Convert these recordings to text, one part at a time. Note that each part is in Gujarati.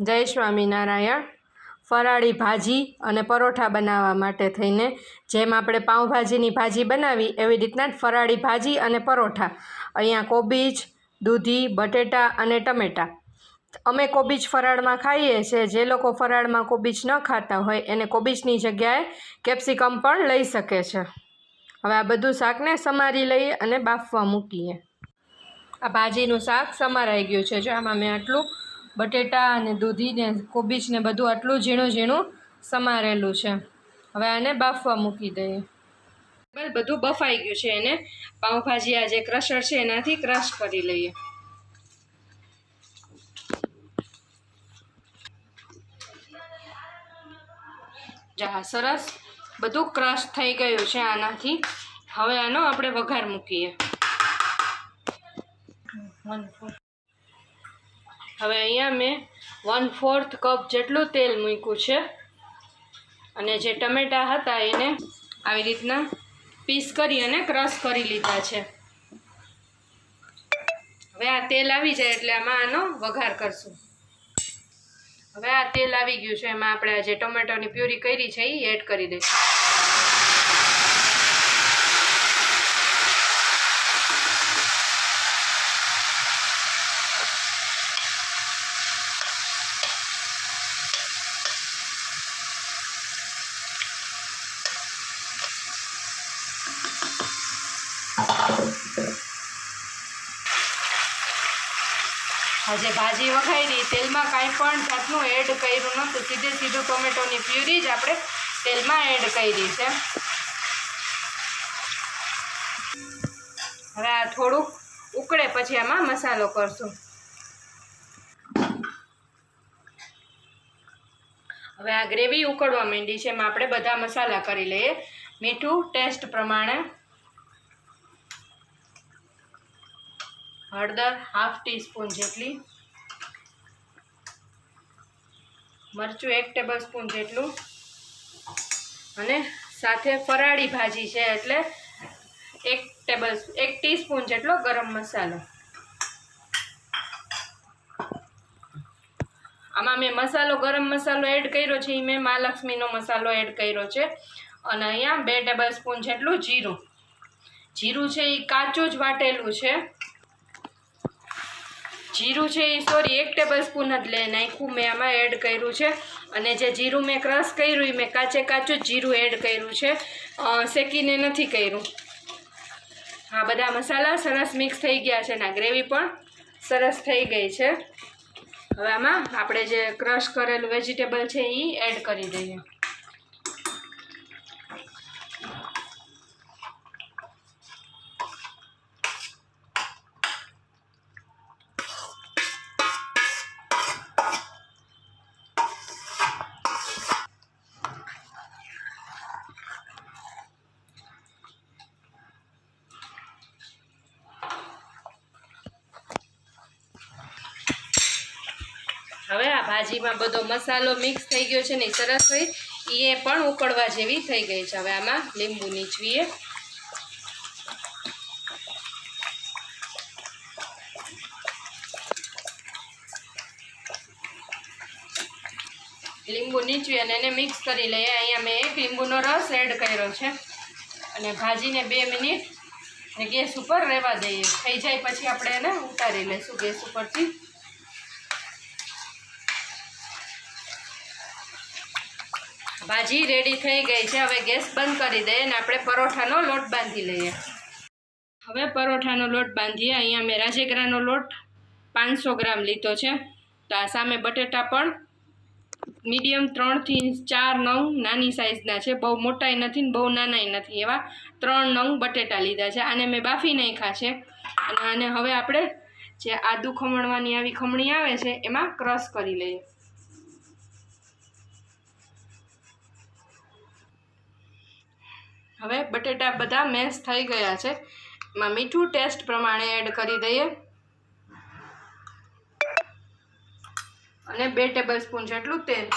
જય સ્વામિનારાયણ. ફરાળી ભાજી અને પરોઠા બનાવવા માટે થઈને જેમ આપણે પાઉંભાજીની ભાજી બનાવી, એવી રીતના જ ફરાળી ભાજી અને પરોઠા. અહીંયા કોબીજ, દૂધી, બટેટા અને ટમેટાં. અમે કોબીજ ફરાળમાં ખાઈએ છીએ. જે લોકો ફરાળમાં કોબીજ ન ખાતા હોય, એને કોબીજની જગ્યાએ કેપ્સિકમ પણ લઈ શકે છે. હવે આ બધું શાકને સમારી લઈએ અને બાફવા મૂકીએ. આ ભાજીનું શાક સમારાઈ ગયું છે. જો આમાં મેં આટલું બટેટા અને દૂધીને, કોબીજને બધું આટલું ઝીણું ઝીણું સમારેલું છે. હવે આને બાફવા મૂકી દઈએ. બસ બધું બફાઈ ગયું છે એને. પાઉંભાજી આ જે ક્રશર છે એનાથી ક્રશ કરી લઈએ. જા, સરસ. બધું ક્રશ થઈ ગયું છે આનાથી. હવે આનો આપણે વઘાર મૂકીએ. હવે અહીંયા મેં વન ફોર્થ કપ જેટલું તેલ મૂક્યું છે. અને જે ટમેટા હતા એને આવી રીતના પીસ કરી અને ક્રશ કરી લીધા છે. હવે આ તેલ આવી જાય એટલે આમાં આનો વઘાર કરશું. હવે આ તેલ આવી ગયું છે, એમાં આપણે આ જે ટોમેટોની પ્યુરી કરી છે એ એડ કરી દઈશું. આજે ભાજી વઘારી તેલમાં કાંઈ પણ જાતનું એડ કર્યું નહોતું. સીધે સીધું ટોમેટોની પ્યુરી જ આપણે તેલમાં એડ કરી છે. હવે આ થોડુંક ઉકળે પછી આમાં મસાલો કરશું. હવે આ ગ્રેવી ઉકળવા માંડી છે. એમાં આપણે બધા મસાલા કરી લઈએ. મીઠું ટેસ્ટ પ્રમાણે હળદર હાફ ટીસ્પૂન જેટલી, મરચું એક ટેબલ સ્પૂન જેટલું, અને સાથે ફરાળી ભાજી છે એટલે એક ટેબલ, એક ટીસ્પૂન જેટલો ગરમ મસાલો. આમાં મેં મસાલો, ગરમ મસાલો એડ કર્યો છે એ મેં મહાલક્ષ્મીનો મસાલો એડ કર્યો છે. અને અહીંયા બે ટેબલ સ્પૂન જેટલું જીરું. જીરું છે એ કાચું જ વાટેલું છે. જીરું છે એ સોરી એક ટેબલ સ્પૂન જ લે નાખ્યું. મેં આમાં એડ કર્યું છે. અને જે જીરું મેં ક્રશ કર્યું એ મેં કાચે કાચું જીરું એડ કર્યું છે. શેકીને નથી કર્યું. હા, બધા મસાલા સરસ મિક્સ થઈ ગયા છે ને ગ્રેવી પણ સરસ થઈ ગઈ છે. હવે આમાં આપણે જે ક્રશ કરેલું વેજીટેબલ છે એ એડ કરી દઈએ હવે આ ભાજીમાં બધો મસાલો મિક્સ થઈ ગયો છે ને સરસ હોય એ પણ ઉકળવા જેવી થઈ ગઈ છે. હવે આમાં લીંબુ નીચવીએ. લીંબુ નીચવી અને એને મિક્સ કરી લઈએ. અહીંયા મેં એક લીંબુનો રસ એડ કર્યો છે. અને ભાજીને બે મિનિટ ગેસ ઉપર રહેવા દઈએ. થઈ જાય પછી આપણે એને ઉતારી લઈશું ગેસ ઉપરથી. ભાજી રેડી થઈ ગઈ છે. હવે ગેસ બંધ કરી દઈએ અને આપણે પરોઠાનો લોટ બાંધી લઈએ. હવે પરોઠાનો લોટ બાંધીએ. અહીંયા મેં રાજેગરાનો લોટ પાંચસો ગ્રામ લીધો છે. તો આ સામે બટેટા પણ મીડિયમ ત્રણથી ચાર નંગ નાની સાઇઝના છે. બહુ મોટાઈ નથી ને બહુ નાનાય નથી એવા ત્રણ નંગ બટેટા લીધા છે. આને મેં બાફી નાખ્યા છે. અને આને હવે આપણે જે આદુ ખમણવાની આવી ખમણી આવે છે, એમાં ક્રશ કરી લઈએ. હવે બટેટા બધા મેશ થઈ ગયા છે. એમાં મીઠું ટેસ્ટ પ્રમાણે એડ કરી દઈએ. અને બે ટેબલ સ્પૂન જેટલું તેલ.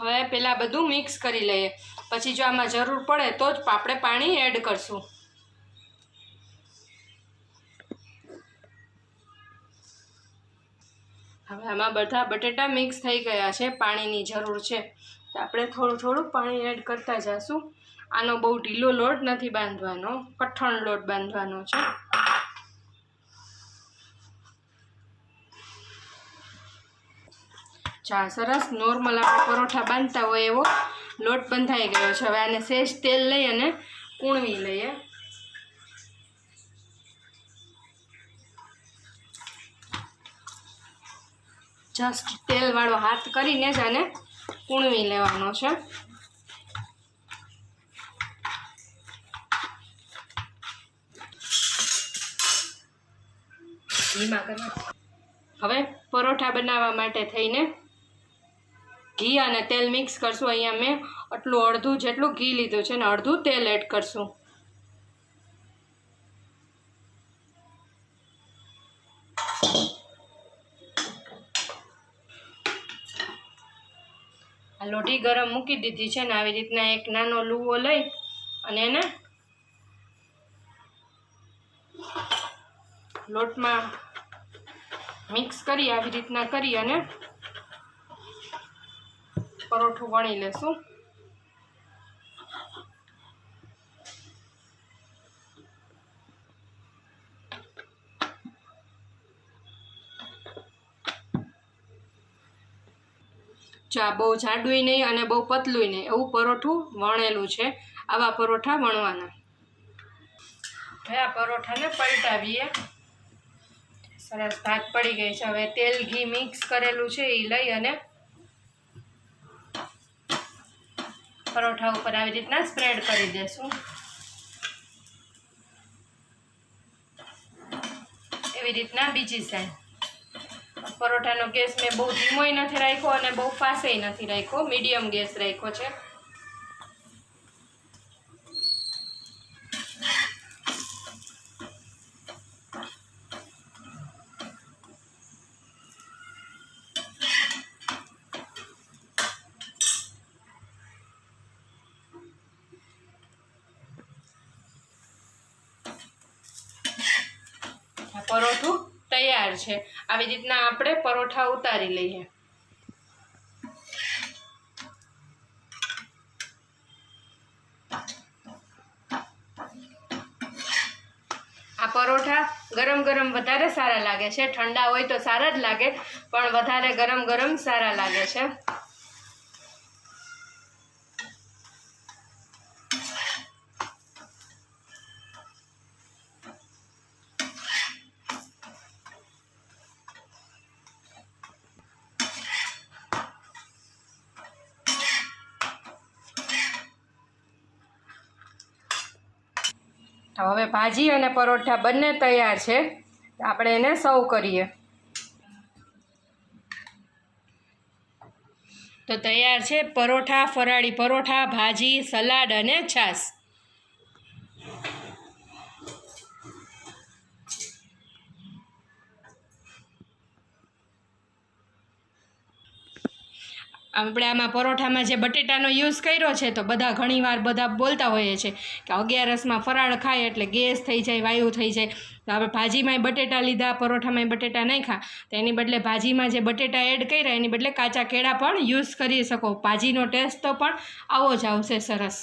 હવે પહેલાં બધું મિક્સ કરી લઈએ. પછી જો આમાં જરૂર પડે તો જ આપણે પાણી એડ કરશું. હવે આમાં બધા બટેટા મિક્સ થઈ ગયા છે, પાણીની જરૂર છે. તો આપણે થોડું થોડું પાણી એડ કરતા જઈશું આનો બહુ ઢીલો લોટ નથી બાંધવાનો, કઠણ લોટ બાંધવાનો છે. ચા સરસ નોર્મલ આપણે પરોઠા બાંધતા હોય એવો. લોટ બંધાઈ ગયો છે. હવે આને સેજ તેલ લઈ અને કૂણવી લઈએ. જસ્ટ તેલવાળો હાથ કરીને જ આને કૂણવી લેવાનો છે. હવે પરોઠા બનાવવા માટે થઈને ઘી અને તેલ મિક્સ કરશું અહીંયા મેં. આટલું અડધું જેટલું ઘી લીધું છે ને અડધું તેલ એડ કરશું. આ લોઢી ગરમ મૂકી દીધી છે ને આવી રીતના એક નાનો લુવો લઈ અને એને લોટમાં મિક્સ કરી, આવી રીતના કરી અને પરોઠું વણી લેશું. ચા બહુ જાડું નહીં અને બહુ પતલુંય નહીં, એવું પરોઠું વણેલું છે. આવા પરોઠા વણવાના. હવે આ પરોઠાને પલટાવીએ. સરસ ભાત પડી ગઈ છે. હવે તેલ, ઘી મિક્સ કરેલું છે એ લઈ અને પરોઠા ઉપર આવી રીતના સ્પ્રેડ કરી દેશું. એવી રીતના બીજી સાઈડ પરોઠાનો ગેસ મેં બહુ ધીમોય નથી રાખ્યો અને બહુ ફાસેય નથી રાખ્યો. મીડિયમ ગેસ રાખ્યો છે. પરોઠું તૈયાર છે. આવી રીતના આપણે પરોઠા ઉતારી લઈએ. આ પરોઠા ગરમ ગરમ વધારે સારા લાગે છે. ઠંડા હોય તો સારા જ લાગે, પણ વધારે ગરમ ગરમ સારા લાગે છે. તો હવે ભાજી અને પરોઠા બંને તૈયાર છે. આપણે એને સર્વ કરીએ. તો તૈયાર છે. પરોઠા, ફરાળી પરોઠા, ભાજી, સલાડ અને છાશ. આપણે આમાં પરોઠામાં જે બટેટાનો યુઝ કર્યો છે, તો બધા ઘણીવાર બધા બોલતા હોઈએ છે કે અગિયારસમાં ફરાળ ખાય એટલે ગેસ થઈ જાય, વાયુ થઈ જાય. તો આપણે ભાજીમાંય બટેટા લીધા, પરોઠામાંય બટેટા નાખ્યા. તો એની બદલે ભાજીમાં જે બટેટા એડ કર્યા, એની બદલે કાચા કેળા પણ યુઝ કરી શકો. ભાજીનો ટેસ્ટ તો પણ આવો જ આવશે સરસ.